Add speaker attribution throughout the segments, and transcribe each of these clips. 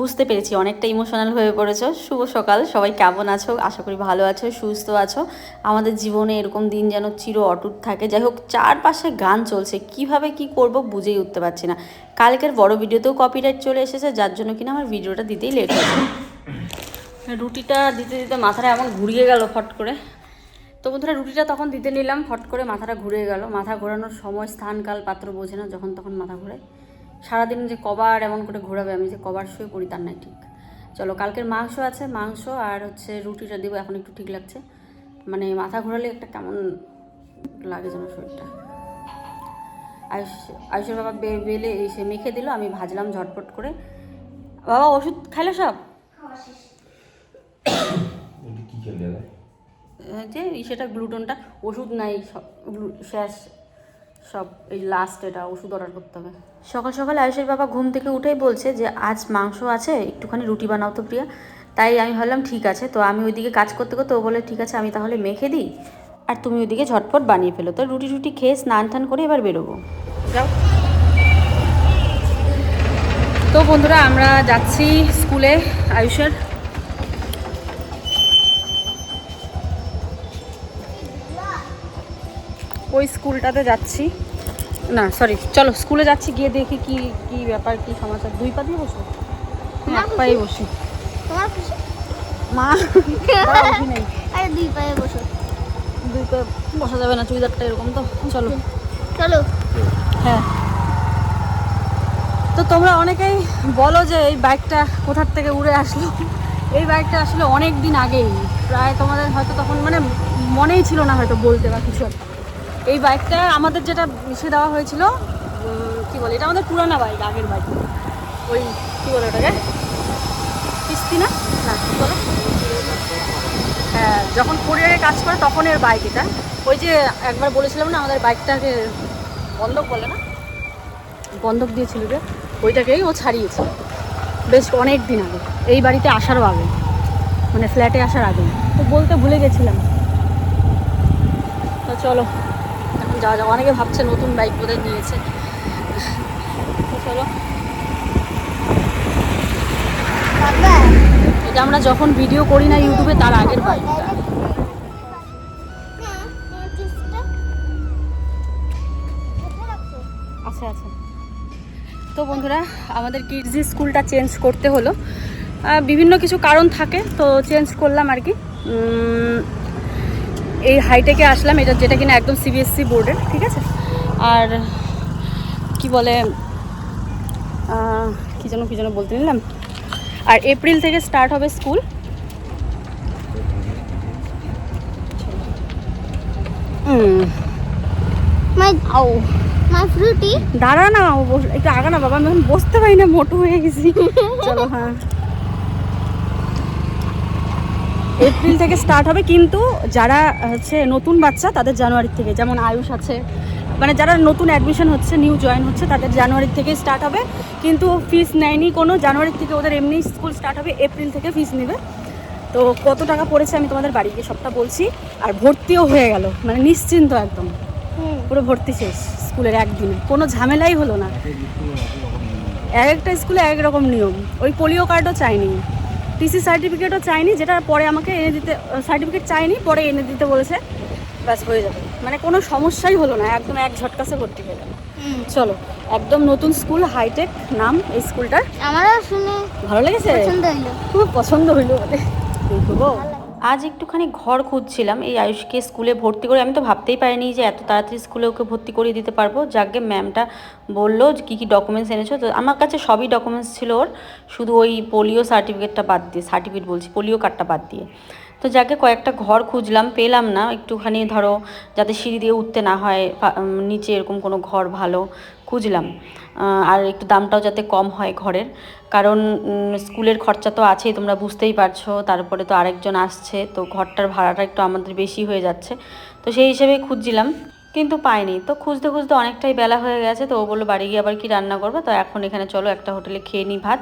Speaker 1: বুঝতে পেরেছি, অনেকটা ইমোশনাল হয়ে পড়েছো। শুভ সকাল, সবাই কেমন আছো? আশা করি ভালো আছো, সুস্থ আছো। আমাদের জীবনে এরকম দিন যেন চির অটুট থাকে। যাই হোক, চারপাশে গান চলছে, কীভাবে কি করব বুঝেই উঠতে পারছি না। কালকের বড় ভিডিওতেও কপিরাইট চলে এসেছে, যার জন্য কিনা আমার ভিডিওটা দিতেই লেট হয়েছে। রুটিটা দিতে দিতে মাথাটা এমন ঘুরিয়ে গেল ফট করে। তো বন্ধুরা, রুটিটা তখন দিতে নিলাম, ফট করে মাথাটা ঘুরে গেল। মাথা ঘোরানোর সময় স্থান কাল পাত্র বোঝে না, যখন তখন মাথা ঘোরে সারাদিন যে কবার এমন করে ঘোরাবে আমি যে কবার শুয়ে পড়ি তার নাই ঠিক। চলো কালকের মাংস আছে মাংস আর হচ্ছে রুটিটা দেবো এখন একটু ঠিক লাগছে। মানে মাথা ঘোরালে একটা কেমন লাগে যেন শরীরটা। আয়ুষ আয়ুষের বাবা বে- বেলে এসে মেখে দিল আমি ভাজলাম ঝটপট করে। বাবা ওষুধ খাইলো সব? যে সেটা গ্লুটনটা ওষুধ নাই সব শেষ। সব এই লাস্ট এটা ওষুধ অর্ডার করতে হবে। সকাল সকাল আয়ুষের বাবা ঘুম থেকে উঠেই বলছে যে আজ মাংস আছে একটুখানি রুটি বানাও তো প্রিয়া। তাই আমি ভাবলাম ঠিক আছে। তো আমি ওইদিকে কাজ করতে করতে ও বলে ঠিক আছে আমি তাহলে মেখে দিই আর তুমি ওইদিকে ঝটপট বানিয়ে ফেলো। তো রুটি রুটি খেয়ে স্নান টান করে এবার বেরোবো। যাও। তো বন্ধুরা আমরা যাচ্ছি স্কুলে আয়ুষের। ওই স্কুলটাতে যাচ্ছি। না সরি চলো স্কুলে যাচ্ছি গিয়ে দেখি কি কি ব্যাপার কি সমাচার। দুই পা দিয়ে বসো। এক পায়ে বসি। মা
Speaker 2: আরে দুই পায়ে বসো।
Speaker 1: দুই পায়ে বসা যাবে না চুড়িদারটা এরকম তো। চলো।
Speaker 2: চলো।
Speaker 1: হ্যাঁ। তো তোমরা অনেকেই বলো যে এই বাইকটা কোথার থেকে উড়ে আসলো? এই বাইকটা আসলে অনেক দিন আগেই। প্রায় তোমাদের হয়তো তখন মানে মনেই ছিল না হয়তো বলতে বা কিছু একটা। এই বাইকটা আমাদের যেটা মিশে দেওয়া হয়েছিল কি বলে, এটা আমাদের পুরানা বাইক, আগের বাইক। ওই, কি বলে ওটাকে? কিস্তি না? না, কি বলে? হ্যাঁ যখন কোরিয়ারে কাজ করে তখন এর বাইক এটা। ওই যে একবার বলেছিলাম না, আমাদের বাইকটাকে বন্ধক বলে না? বন্ধক দিয়েছিল যে, ওইটাকেই ও ছাড়িয়েছে। বেশ অনেক দিন আগে, এই বাড়িতে আসারও আগে। মানে ফ্ল্যাটে আসার আগে। তো বলতে ভুলে গেছিলাম। তো চলো। যাওয়া যাক। অনেকে ভাবছে নতুন বাইক বোধহয় নিয়েছে। এটা আমরা যখন ভিডিও করি না ইউটিউবে তার আগের বাইকটা আচ্ছা আচ্ছা তো বন্ধুরা, আমাদের কিডজি স্কুলটা চেঞ্জ করতে হলো। বিভিন্ন কিছু কারণ থাকে, তো চেঞ্জ করলাম আর কি। এই হাইটেকে আসলাম এটা যেটা কিনা একদম সিবিএসসি বোর্ডের ঠিক আছে? আর কি বলে কি যেন কি যেন বলতে নিলাম? আর এপ্রিল থেকে স্টার্ট হবে স্কুল
Speaker 2: মাই
Speaker 1: দাঁড়া না একটু আগা না বাবা আমি এখন বসতে পারি না মোটো হয়ে গেছি। চলো হ্যাঁ। এপ্রিল থেকে স্টার্ট হবে কিন্তু যারা হচ্ছে নতুন বাচ্চা তাদের জানুয়ারি থেকে যেমন আয়ুষ আছে মানে যারা নতুন অ্যাডমিশন হচ্ছে নিউ জয়েন হচ্ছে তাদের জানুয়ারি থেকে স্টার্ট হবে। কিন্তু ফিস নেয়নি কোনো জানুয়ারি থেকে ওদের এমনি স্কুল স্টার্ট হবে এপ্রিল থেকে ফিস নেবে। তো কত টাকা পড়েছে আমি তোমাদের বাড়ি গিয়ে সবটা বলছি। আর ভর্তিও হয়ে গেল মানে নিশ্চিন্ত একদম। পুরো ভর্তি শেষ স্কুলের একদিনে কোনো ঝামেলাই হলো না। এক একটা স্কুলে এক এক রকম নিয়ম ওই পোলিও কার্ডও চাইনি। টিসি সার্টিফিকেটও চাইনি যেটা পরে আমাকে এনে দিতে সার্টিফিকেট চাইনি পরে এনে দিতে বলেছে। ব্যাস হয়ে যাবে। মানে কোনো সমস্যাই হলো না একদম এক ঝটকাসে ভর্তি হয়ে গেল চলো একদম নতুন স্কুল হাইটেক নাম এই স্কুলটার।
Speaker 2: আমারও শুনে।
Speaker 1: ভালো লেগেছে?
Speaker 2: পছন্দ হইল।
Speaker 1: খুব পছন্দ হইল বলে দেখব আজ একটুখানি ঘর খুঁজছিলাম। এই আয়ুষকে স্কুলে ভর্তি করে আমি তো ভাবতেই পারিনি যে এত তাড়াতাড়ি স্কুলে ওকে ভর্তি করিয়ে দিতে পারব। যাকে ম্যামটা বলল যে কী কী ডকুমেন্টস এনেছো, তো আমার কাছে সবই ডকুমেন্টস ছিল ওর। শুধু ওই পোলিও সার্টিফিকেটটা বাদ দিয়ে সার্টিফিকেট বলছি পোলিও কার্ডটা বাদ দিয়ে। তো যাকে কয়েকটা ঘর খুঁজলাম, পেলাম না। একটুখানি ধরো, যাতে সিঁড়ি দিয়ে উঠতে না হয় নিচে এরকম কোনো ঘর ভালো খুঁজলাম। আর একটু দামটাও যাতে কম হয় ঘরের। কারণ স্কুলের খরচা তো আছেই, তোমরা বুঝতেই পারছ। তারপরে তো আরেকজন আসছে, তো ঘরটার ভাড়াটা একটু আমাদের বেশি হয়ে যাচ্ছে। তো সেই হিসেবে খুঁজছিলাম, কিন্তু পাইনি। তো খুঁজতে খুঁজতে অনেকটাই বেলা হয়ে গেছে, তো ও বলল, বাড়ি গিয়ে আবার কি রান্না করবে? তো এখন এখানে চলো, একটা হোটেলে খেয়ে নিই ভাত।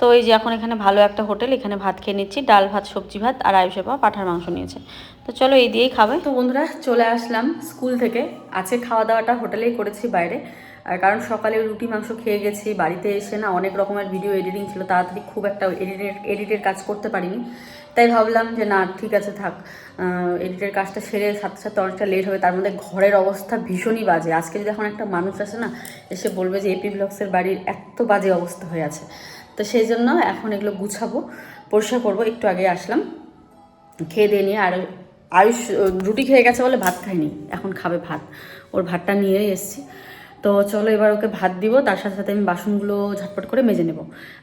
Speaker 1: তো এই যে এখন এখানে ভালো একটা হোটেল, এখানে ভাত খেয়ে নিচ্ছি, ডাল ভাত, সবজি ভাত আর আয়ুষের বাবা পাঠার মাংস নিয়েছে। তো চলো এই দিয়েই খাবে। তো বন্ধুরা, চলে আসলাম স্কুল থেকে। আছে খাওয়া দাওয়াটা হোটেলেই করেছি বাইরে। আর কারণ সকালে রুটি, মাংস খেয়ে গেছি, বাড়িতে এসে না অনেক রকমের ভিডিও এডিটিং ছিল, তাড়াতাড়ি খুব একটা এডিটের এডিটের কাজ করতে পারিনি। তাই ভাবলাম যে না, ঠিক আছে থাক এডিটের কাজটা সেরে সাথে সাথে অনেকটা লেট হবে, তার মধ্যে ঘরের অবস্থা ভীষণই বাজে। আজকে যদি এখন একটা মানুষ আসে না, এসে বলবে যে এপি ব্লগসের বাড়ির এত বাজে অবস্থা হয়ে আছে। তো সেই জন্য এখন এগুলো গুছাবো, পরিষ্কার করব, একটু আগে আসলাম। খেয়ে দিয়ে নিয়ে, আর আয়ুষ, রুটি খেয়ে গেছে বলে ভাত খায়নি, এখন খাবে ভাত। ওর ভাতটা নিয়ে এসেছি। তো চলো এবার ওকে ভাত দিব, তার সাথে সাথে আমি বাসনগুলো ঝটপট করে মেজে নেব।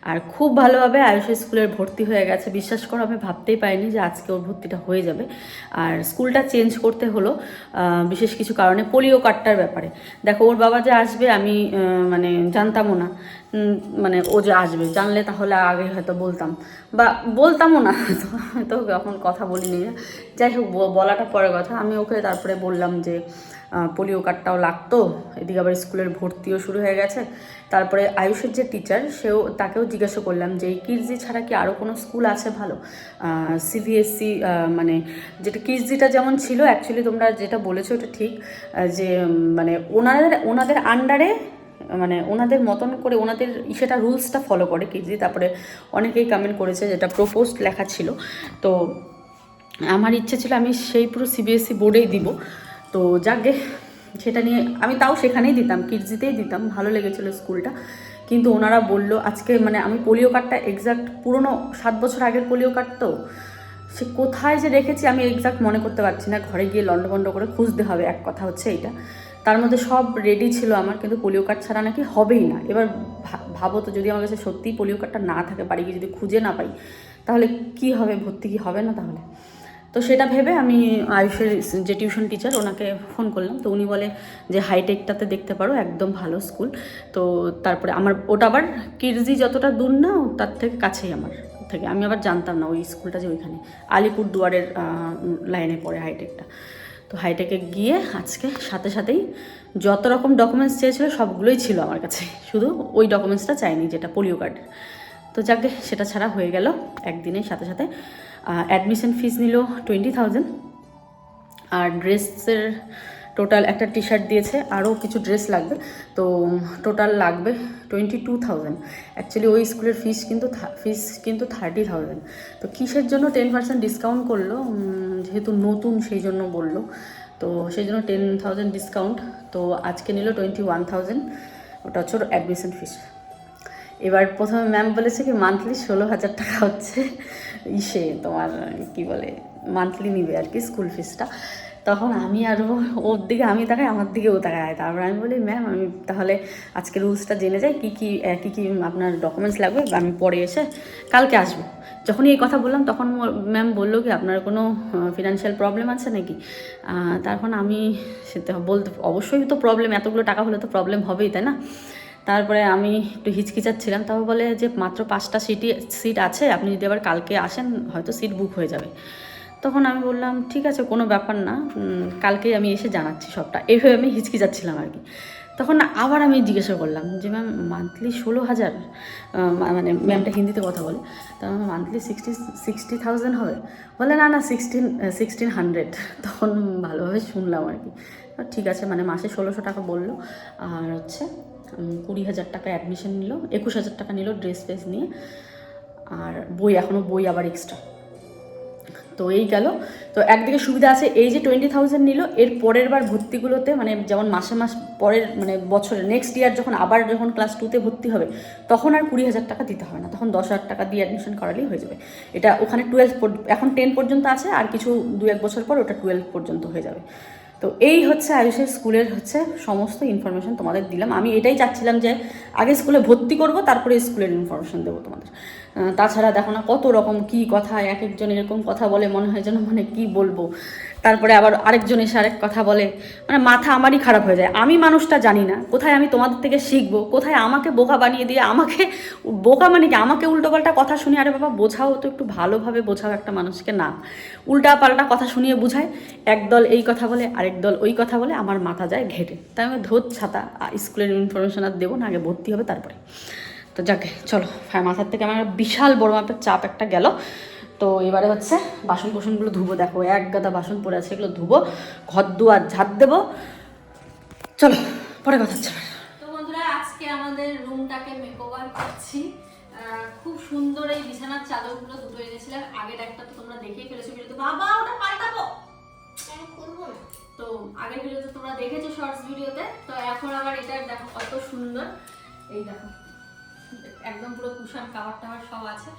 Speaker 1: আর খুব ভালোভাবে আয়ুষের স্কুলের ভর্তি হয়ে গেছে। বিশ্বাস করো, আমি ভাবতেই পারিনি যে আজকে ওর ভর্তিটা হয়ে যাবে। আর স্কুলটা চেঞ্জ করতে হলো বিশেষ কিছু কারণে পোলিও কার্ডটার ব্যাপারে। দেখো, ওর বাবা যে আসবে, আমি মানে জানতামও না। মানে ও যে আসবে, জানলে তাহলে আগে হয়তো বলতাম। বা বলতামও না, তো এখন কথা বলিনি। যাই হোক বলাটা পরের কথা। আমি ওকে তারপরে বললাম যে পোলিও কার্ডটাও লাগতো। এদিকে আবার স্কুলের ভর্তিও শুরু হয়ে গেছে। তারপরে আয়ুষের যে টিচার সেও তাকেও জিজ্ঞাসা করলাম যে, এই কিরজি ছাড়া কি আরও কোনো স্কুল আছে ভালো? সিবিএসসি মানে যেটা কিরজিটা যেমন ছিল অ্যাকচুয়ালি তোমরা যেটা বলেছ ওটা ঠিক যে মানে ওনাদের ওনাদের আন্ডারে মানে ওনাদের মতন করে, ওনাদের সেটা রুলসটা ফলো করে কিজি তারপরে অনেকেই কমেন্ট করেছে যেটা প্রপোজড লেখা ছিল। তো আমার ইচ্ছে ছিল আমি সেই পুরো সিবিএসসি বোর্ডেই দিব। তো যাকে সেটা নিয়ে আমি তাও সেখানেই দিতাম কিডজিতেই দিতাম, ভালো লেগেছিলো স্কুলটা। কিন্তু ওনারা বলল, আজকে মানে আমি পোলিও কার্ডটা এক্সাক্ট পুরনো সাত বছর আগের পোলিও কার্ড তো, সে কোথায় যে রেখেছি আমি এক্সাক্ট মনে করতে পারছি না, ঘরে গিয়ে লন্ডভন্ড করে খুঁজতে হবে, এক কথা হচ্ছে এইটা। তার মধ্যে সব রেডি ছিল আমার, কিন্তু পোলিও কার্ড ছাড়া নাকি হবেই না। এবার ভাবো তো যদি আমার কাছে সত্যিই পোলিও কার্ডটা না থাকে, বাড়ি গিয়ে যদি খুঁজে না পাই, তাহলে কি হবে, ভর্তি কি হবে না তাহলে? তো সেটা ভেবে আমি আয়ুষের যে টিউশন টিচার ওনাকে ফোন করলাম। তো উনি বলে যে হাইটেকটাতে দেখতে পারো, একদম ভালো স্কুল তো তারপরে আমার, ওটা আবার কিরজি যতটা দূর না, তার থেকে কাছেই আমার থেকে। আমি আবার জানতাম না, ওই স্কুলটা যে ওইখানে আলিপুর দুয়ারের লাইনে পড়ে হাইটেকটা তো হাইটেকে গিয়ে আজকে সাথে সাথেই যত রকম ডকুমেন্টস চেয়েছিল, সবগুলোই ছিল আমার কাছে। শুধু ওই ডকুমেন্টসটা চাইনি, যেটা পোলিও কার্ডের তো যাকে সেটা ছাড়া হয়ে গেল। একদিনের সাথে সাথে অ্যাডমিশন ফিস নিল টোয়েন্টি থাউজেন্ড আর ড্রেসের টোটাল একটা টি শার্ট দিয়েছে, আরও কিছু ড্রেস লাগবে। তো টোটাল লাগবে টোয়েন্টি টু থাউজেন্ড অ্যাকচুয়ালি ওই স্কুলের ফিস কিন্তু ফিস কিন্তু থার্টি থাউজেন্ড তো কিসের জন্য টেন পার্সেন্ট ডিসকাউন্ট করল? যেহেতু নতুন সেই জন্য বলল। তো সেই জন্য টেন থাউজেন্ড ডিসকাউন্ট তো আজকে নিল টোয়েন্টি ওয়ান থাউজেন্ড ওটা হচ্ছে ওর অ্যাডমিশন ফিস এবার প্রথমে ম্যাম বলেছে কি মান্থলি ষোলো হাজার টাকা হচ্ছে। ইসে তোমার, কি বলে মান্থলি নিবে আর কি স্কুল ফিসটা তখন আমি আরও ওর দিকে, আমি তাকাই, আমার দিকে ও তাকায়। তারপর আমি বলি ম্যাম আমি তাহলে আজকে রুলসটা জেনে যাই, কী কী কী কী আপনার ডকুমেন্টস লাগবে, আমি পরে এসে কালকে আসব। যখনই এই কথা বললাম, তখন ম্যাম বলল কি, আপনার কোনো ফিনান্সিয়াল প্রবলেম আছে নাকি? তখন আমি সেটা বলতে, অবশ্যই তো প্রবলেম এতগুলো টাকা হলে তো প্রবলেম হবেই, তাই না? তারপরে আমি একটু হিচকিচাচ্ছিলাম তারপর বলে যে মাত্র পাঁচটা সিটি, সিট আছে, আপনি যদি আবার কালকে আসেন, হয়তো সিট বুক হয়ে যাবে। তখন আমি বললাম, ঠিক আছে, কোনো ব্যাপার না কালকেই আমি এসে জানাচ্ছি সবটা। এইভাবে আমি হিচকিচাচ্ছিলাম আর কি। তখন আবার আমি জিজ্ঞাসা করলাম যে, ম্যাম মান্থলি ষোলো হাজার মানে ম্যামটা হিন্দিতে কথা বলে, তা মান্থলি সিক্সটি সিক্সটি থাউজেন্ড হবে? বলে, না না সিক্সটিন সিক্সটিন হান্ড্রেড তখন ভালোভাবে শুনলাম আর কি। ঠিক আছে মানে মাসে ষোলোশো টাকা বলল, আর হচ্ছে কুড়ি হাজার টাকা অ্যাডমিশন নিল, একুশ হাজার টাকা নিল ড্রেস ফ্রেস নিয়ে, আর বই এখনও বই আবার এক্সট্রা তো এই গেল। তো একদিকে সুবিধা আছে, এই যে টোয়েন্টি থাউজেন্ড নিল, এর পরের বার ভর্তিগুলোতে মানে যেমন মাসে মাস পরের মানে বছরে নেক্সট ইয়ার যখন আবার যখন ক্লাস টুতে ভর্তি হবে, তখন আর কুড়ি হাজার টাকা দিতে হবে না, তখন দশ হাজার টাকা দিয়ে অ্যাডমিশন করালেই হয়ে যাবে। এটা ওখানে টুয়েলভ এখন টেন পর্যন্ত আছে, আর কিছু দু এক বছর পর ওটা টুয়েলভ পর্যন্ত হয়ে যাবে। তো এই হচ্ছে আয়ুষের স্কুলের হচ্ছে সমস্ত ইনফরমেশন তোমাদের দিলাম। আমি এটাই চাচ্ছিলাম যে আগে স্কুলে ভর্তি করব, তারপরে স্কুলের ইনফরমেশন দেবো তোমাদের। তাছাড়া দেখো না কত রকম কি কথা, এক একজন এরকম কথা বলে, মনে হয় যেন মানে কি বলব। তারপরে আবার আরেকজন এসে আরেক কথা বলে মানে মাথা আমারই খারাপ হয়ে যায়। আমি মানুষটা জানি না কোথায় আমি তোমাদের থেকে শিখব, কোথায় আমাকে বোকা বানিয়ে দিয়ে আমাকে, বোকা মানে কি? আমাকে উল্টোপাল্টা কথা শুনিয়ে আরে বাবা, বোঝাও তো একটু ভালোভাবে বোঝাও একটা মানুষকে। না উল্টা পাল্টা কথা শুনিয়ে বুঝায় একদল এই কথা বলে, আরেক দল ওই কথা বলে, আমার মাথা যায় ঘেটে। তাই আমি ধোত ছাতা স্কুলের ইনফরমেশন আর দেবো না, আগে ভর্তি হবে তারপরে। তো যাকে চলো হ্যাঁ মাথার থেকে আমার বিশাল বড় মাপের চাপ একটা গেল। তো এবারে হচ্ছে বাসন কোসনগুলো ধুবো দেখো এক গাদা বাসন পড়ে আছে এগুলো ধুবো ঘর দুয়ার ঝাঁট দেবো। চলো পরে কথা হচ্ছে। তো আমাদের রুমটাকে মেকওভার করছি। খুব সুন্দর এই বিছানার চাদরগুলো দুটো এনেছিলাম। আগের একটা তো তোমরা দেখেই ফেলেছো ভিডিওতে। বাবা ওটা পাল্টাবো!
Speaker 2: না।
Speaker 1: তো আগের ভিডিওতে তোমরা দেখেছ শর্টস ভিডিওতে। তো এখন আবার এটা দেখো কত সুন্দর। এই দেখো। একদম পুরো কুশন কাভার টাভার সব আছে।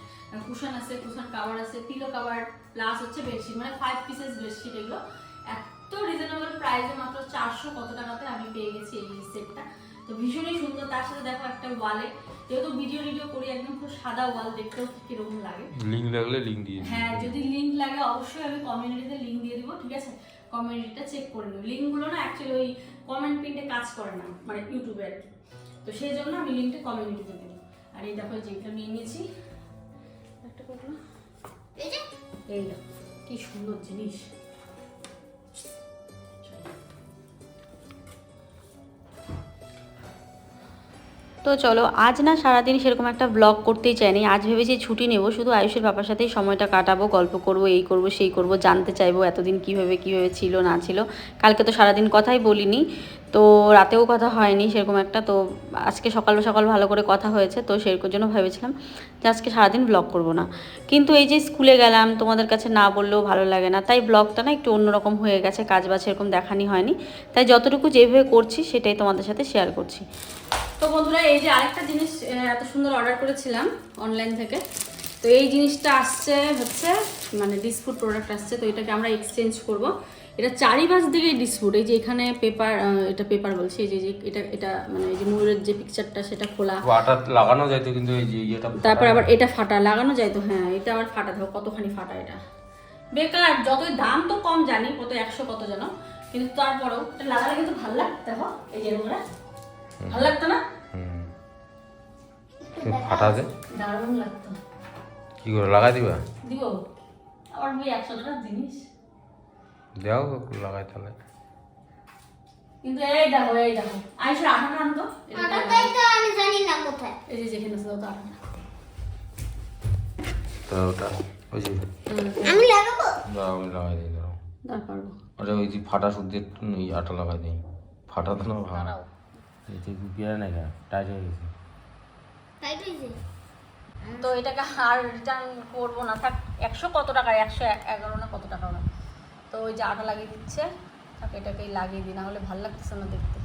Speaker 1: কুশন আছে কুশন কাভার আছে পিলো কাভার প্লাস হচ্ছে বেডশিট মানে ফাইভ পিসেস বেডশিট এগুলো। এত রিজনেবল প্রাইসে মাত্র চারশো কত টাকাতে আমি পেয়ে গেছি এই সেটটা তো ভীষণই সুন্দর তার সাথে দেখো একটা ওয়ালে যেহেতু ভিডিও ভিডিও করি একদম পুরো সাদা ওয়াল দেখতেও কীরকম লাগে।
Speaker 3: লিঙ্ক লাগলে লিঙ্ক দিয়ে
Speaker 1: হ্যাঁ যদি লিঙ্ক লাগে অবশ্যই আমি কমিউনিটিতে লিঙ্ক দিয়ে দিব ঠিক আছে? কমিউনিটিটা চেক করে নেব লিঙ্কগুলো না অ্যাকচুয়ালি ওই কমেন্ট প্রিন্টে কাজ করে না মানে ইউটিউবে আর কি। তো সেই জন্য আমি লিঙ্কটা কমিউনিটিতে দেবো। আর এই দেখো যেটা নিয়ে নিয়েছি। একটা করল
Speaker 2: এই যে।
Speaker 1: এই দেখো কি সুন্দর জিনিস। তো চলো আজ না সারাদিন সেরকম একটা ব্লগ করতেই চাইনি। আজ ভেবেছি ছুটি নেব শুধু আয়ুষের বাবার সাথেই সময়টা কাটাবো গল্প করব এই করব সেই করব জানতে চাইব এতদিন কীভাবে কীভাবে ছিল না ছিল। কালকে তো সারাদিন কথাই বলিনি। তো রাতেও কথা হয়নি সেরকম একটা। তো আজকে সকাল সকাল ভালো করে কথা হয়েছে, তো সেরকম জন্য ভেবেছিলাম যে আজকে সারাদিন ব্লগ করব না। কিন্তু এই যে স্কুলে গেলাম, তোমাদের কাছে না বললেও ভালো লাগে না, তাই ব্লগটা না একটু অন্যরকম হয়ে গেছে কাজ বাজ সেরকম দেখানি হয়নি। তাই যতটুকু যেভাবে করছি সেটাই তোমাদের সাথে শেয়ার করছি। তো বন্ধুরা, এই যে আরেকটা জিনিস এত সুন্দর অর্ডার করেছিলাম অনলাইন থেকে। তো এই জিনিসটা আসছে হচ্ছে মানে ডিসপুট প্রোডাক্ট আসছে তো এটাকে আমরা এক্সচেঞ্জ করব। এটা চারিপাশ দিকে ডিসপুট এই যে এখানে পেপার এটা পেপার বলছি এই যে এটা এটা মানে এই যে ময়ূরের যে পিকচারটা সেটা খোলা।
Speaker 3: ওয়াটার লাগানো যাইতো কিন্তু এই যে ইয়েটা
Speaker 1: তারপর আবার এটা ফাটা লাগানো যায় তো হ্যাঁ এটা আবার ফাটা দেখো কতখানি ফাটা এটা। বেকার যতই দাম তো কম জানি কত একশো কত যেন কিন্তু তারপরেও এটা লাগালে কিন্তু ভালো লাগতো দেখো এই যে ভালো লাগতো না।
Speaker 3: ফাটা
Speaker 1: দারুণ লাগতো।
Speaker 3: কি করে লাগাই দিবা?
Speaker 1: দিব। আবার ওই একশো টাকার জিনিস।
Speaker 3: দেও লাগাই তাহলে।
Speaker 1: কিন্তু এই দেখো এই দেখো। আইসে আঠানা আনতো এটা
Speaker 2: ওটাই তো আমি জানি না কোথায়।
Speaker 1: এই যে যেখানে আছে তো আঠানা
Speaker 3: তো ওটা ওই যে।
Speaker 2: আমি লাগাবো?
Speaker 3: দাও আমি লাগাই দিই দাও
Speaker 1: পারব।
Speaker 3: আরে ওই যে ফাটা শুদ্ধি এই আটা লাগাই দিই। ফাটা তো না ভালো। এই যে নাই কেন টাইট হয়ে গেছে।
Speaker 2: টাইট হয়েছে
Speaker 1: তো এটাকে আর রিটার্ন করব না। থাক একশো কত টাকা? একশো এগারো না কত টাকা না তো ওই যে আটা লাগিয়ে দিচ্ছে। থাক এটাকেই লাগিয়ে দিই না হলে ভালো লাগতেছে না দেখতে।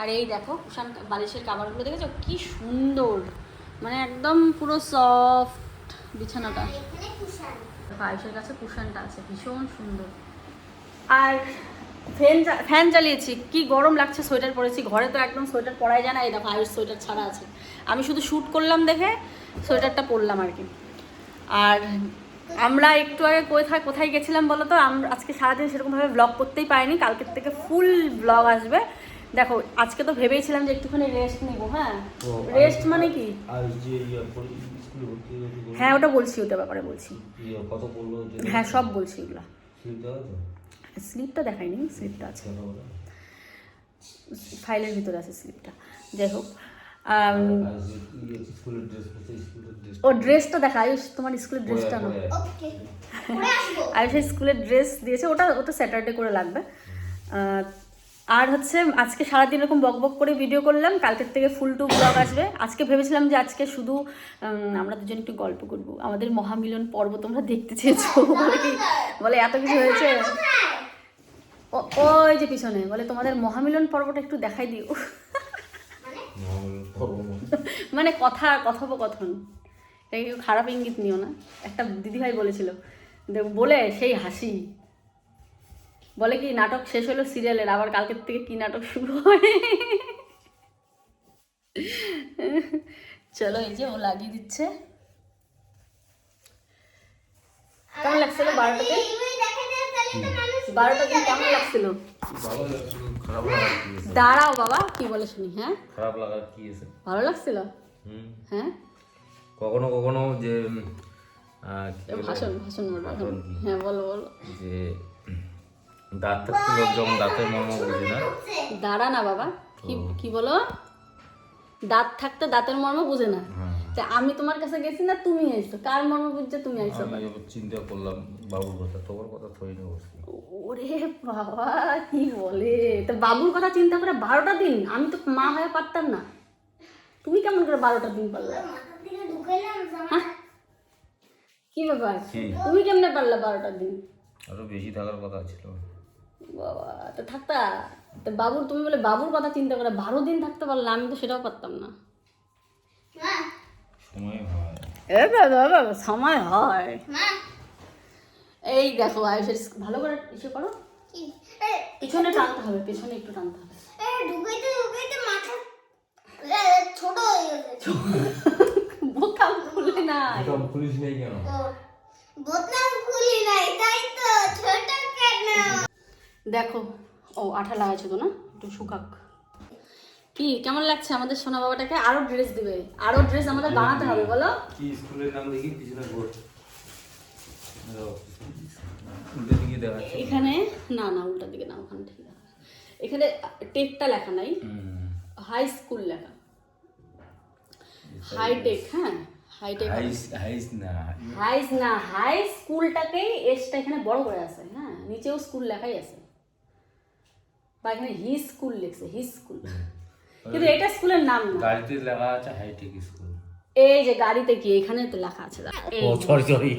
Speaker 1: আর এই দেখো কুশান বালিশের কাবারগুলো দেখেছ? কি সুন্দর! মানে একদম পুরো সফট বিছানাটা।
Speaker 2: কুশান
Speaker 1: কাছে কুশানটা আছে ভীষণ সুন্দর। আর ফ্যান ফ্যান চালিয়েছি কি গরম লাগছে সোয়েটার পরেছি। ঘরে তো একদম সোয়েটার পরাই যায় না এই দেখো আয়ুষ সোয়েটার ছাড়া আছে। আমি শুধু শ্যুট করলাম দেখে সোয়েটারটা পরলাম আর কি। আর আমরা একটু আগে কোথায় কোথায় গেছিলাম বলো তো? আমরা আজকে সারাদিন সেরকমভাবে ব্লগ করতেই পারিনি কালকের থেকে ফুল ব্লগ আসবে। দেখো আজকে তো ভেবেইছিলাম যে একটুখানি রেস্ট নিবো হ্যাঁ? রেস্ট মানে কি? হ্যাঁ ওটা বলছি ওটা ব্যাপারে বলছি। হ্যাঁ সব বলছি
Speaker 3: তো
Speaker 1: স্লিপটা দেখায়নি স্লিপটা আছে। ফাইলের ভিতরে আছে স্লিপটা। যাই হোক
Speaker 3: ইয়ে
Speaker 1: ও ড্রেসটা দেখা আয়ুষ তোমার স্কুলের ড্রেসটা না। আয়ুষের স্কুলের ড্রেস দিয়েছে ওটা ওটা স্যাটারডে করে লাগবে। আর হচ্ছে আজকে সারাদিন এরকম বক বক করে ভিডিও করলাম কালকের থেকে ফুল টু ব্লগ আসবে। আজকে ভেবেছিলাম যে আজকে শুধু আমরা দুজন একটু গল্প করব। আমাদের মহামিলন পর্ব তোমরা দেখতে চেয়েছো। বলে কি বলে এত কিছু হয়েছে। ও ওই যে পিছনে বলে তোমাদের মহামিলন পর্বটা একটু দেখাই দিও। মানে? কথা কথোপকথন। খারাপ ইঙ্গিত নিও না। একটা দিদিভাই বলেছিল দে- বলে সেই হাসি। বলে কি নাটক শেষ হলো সিরিয়ালের আবার কালকের থেকে কি নাটক শুরু হয় চলো এই যে ও লাগিয়ে দিচ্ছে। কেমন লাগছিল বারোটাতে? বারোটা দিন কেমন লাগছিল? দাঁড়াও বাবা কি বলে শুনি হ্যাঁ?
Speaker 3: খারাপ লাগার কি আছে?
Speaker 1: ভালো লাগছিল? হ্যাঁ?
Speaker 3: কখনো কখনো যে?
Speaker 1: ভাষণ ভাষণ
Speaker 3: কি?
Speaker 1: হ্যাঁ বলো বলো।
Speaker 3: যে দাঁত থাকতে লোক যখন দাঁতের মর্ম বুঝে না?
Speaker 1: দাঁড়া না বাবা কি কি বলো? দাঁত থাকতে দাঁতের মর্ম বুঝে না।
Speaker 3: হ্যাঁ।
Speaker 1: তা আমি তোমার কাছে গেছি না তুমি আইছো? কার মর্ম বুঝছে তুমি আইছো
Speaker 3: আমি চিন্তা করলাম বাবুর কথা তোমার কথা থই না
Speaker 1: ওরে বাবা কি বলে? তো বাবুর কথা চিন্তা করে বারোটা দিন আমি তো মা হয়ে পারতাম না। তুমি কেমন করে বারোটা দিন পারলা? হ্যাঁ? কি ব্যাপার? তুমি কেমনে পারলা বারোটা দিন?
Speaker 3: আরও বেশি থাকার কথা ছিল।
Speaker 1: বাবা তো থাকতা তো। বাবুর তুমি বলে বাবুর কথা চিন্তা করে বারো দিন থাকতে পারলে আমি তো সেটাও পারতাম না।
Speaker 3: সময় হয়।
Speaker 1: হয়। এই দেখো আয়ুষের ভালো করে ইসে করো। পিছনে টানতে হবে পিছনে একটু টানতে হবে।
Speaker 2: এ ঢুকাইতে ঢুকাইতে মাথা এ, ছোট হয়ে গেছে।
Speaker 1: বোতাম খুলে না
Speaker 3: পুলিশ নেই কেন?
Speaker 2: বোতাম খুলি নাই
Speaker 1: দেখো। ও আঠা লাগাইছো তো না? একটু শুকাক। কি কেমন লাগছে আমাদের সোনা বাবাটাকে? আরও ড্রেস দিবে। আরও ড্রেস আমাদের বানাতে হবে বলো।
Speaker 3: কি স্কুলের নাম দেখি? পিছনে বোর্ড।
Speaker 1: এখানে না না উল্টা দিকে না ওখানে ঠিক আছে। এখানে টেকটা লেখা নাই। হাই স্কুল লেখা। হাইটেক হ্যাঁ? হাইটেক
Speaker 3: হাইস হাইস না।
Speaker 1: হাই না হাই স্কুলটাকেই এসটা এখানে বড় করে আছে হ্যাঁ? নিচেও স্কুল লেখাই আছে। বা এখানে হি স্কুল লিখছে হি স্কুল। কিন্তু এটা স্কুলের নাম না।
Speaker 3: গাড়িতে লেখা আছে হাইটেক স্কুল।
Speaker 1: এই যে গাড়িতে কি এখানে তো লেখা আছে
Speaker 3: ও সরি সরি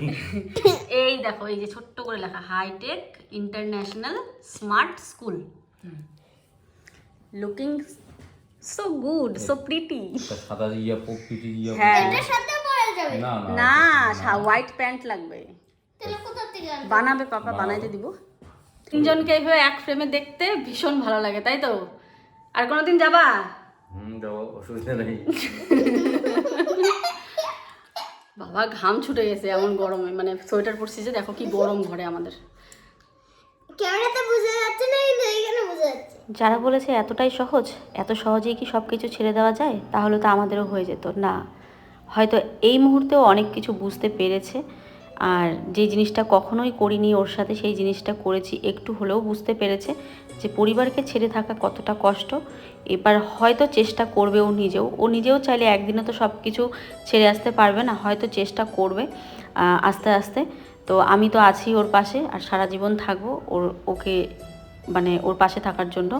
Speaker 1: এই দেখো এই যে ছোট্ট করে লেখা high tech international smart school. Looking so good so pretty
Speaker 3: সাদা ইয়া পিটি ইয়া
Speaker 1: হ্যাঁ।
Speaker 2: এটার সাথে পরা যাবে।
Speaker 3: না না
Speaker 1: না হোয়াইট প্যান্ট লাগবে? বানাবে পাপা বানাইতে দিব। তিনজনকে এইভাবে এক ফ্রেমে দেখতে ভীষণ ভালো লাগে তাই তো? আর কোনোদিন যাবা?
Speaker 3: হুম যাব অসুবিধা নেই।
Speaker 1: বাবা ঘাম ছুটে গেছে এমন গরমে মানে সোয়েটার পরছি যে দেখো কি গরম ঘরে আমাদের।
Speaker 2: ক্যামেরাতে বোঝা যাচ্ছে না কিন্তু এইখানে বোঝা যাচ্ছে।
Speaker 1: যারা বলেছে এতটাই সহজ এত সহজেই কি সব কিছু ছেড়ে দেওয়া যায়? তাহলে তো আমাদেরও হয়ে যেত। না হয়তো এই মুহূর্তেও অনেক কিছু বুঝতে পেরেছে। আর যে জিনিসটা কখনোই করিনি, ওর সাথে সেই জিনিসটা করেছি, একটু হলেও বুঝতে পেরেছে যে পরিবারকে ছেড়ে থাকা কতটা কষ্ট। এবার হয়তো চেষ্টা করবে ও নিজেও। ও নিজেও চাইলে একদিনে তো সব কিছু ছেড়ে আসতে পারবে না, হয়তো চেষ্টা করবে আস্তে আস্তে। তো আমি তো আছি ওর পাশে আর সারা জীবন থাকব ওর, ওকে মানে ওর পাশে থাকার জন্য।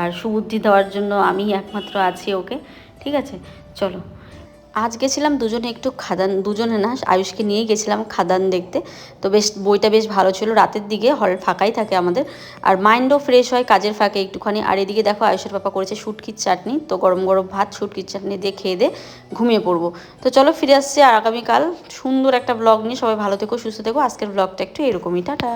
Speaker 1: আর সুবুদ্ধি দেওয়ার জন্য আমি একমাত্র আছি ওকে। ঠিক আছে? চলো। আজ গেছিলাম দুজনে একটু খাদান, দুজনে না, আয়ুষকে নিয়ে গেছিলাম খাদান দেখতে। তো বেশ, বইটা বেশ ভালো ছিল। রাতের দিকে হল ফাঁকাই থাকে আমাদের। আর মাইন্ডও ফ্রেশ হয় কাজের ফাঁকে একটুখানি। আর এদিকে দেখো, আয়ুষের পাপা করেছে শুটকির চাটনি। তো গরম গরম ভাত, শুটকির চাটনি দিয়ে খেয়ে দিয়ে ঘুমিয়ে পড়ব। তো চলো ফিরে আসছি আর আগামীকাল সুন্দর একটা ব্লগ নিয়ে। সবাই ভালো থেকো, সুস্থ থেকো। আজকের ব্লগটা একটু এরকমই। টাটা।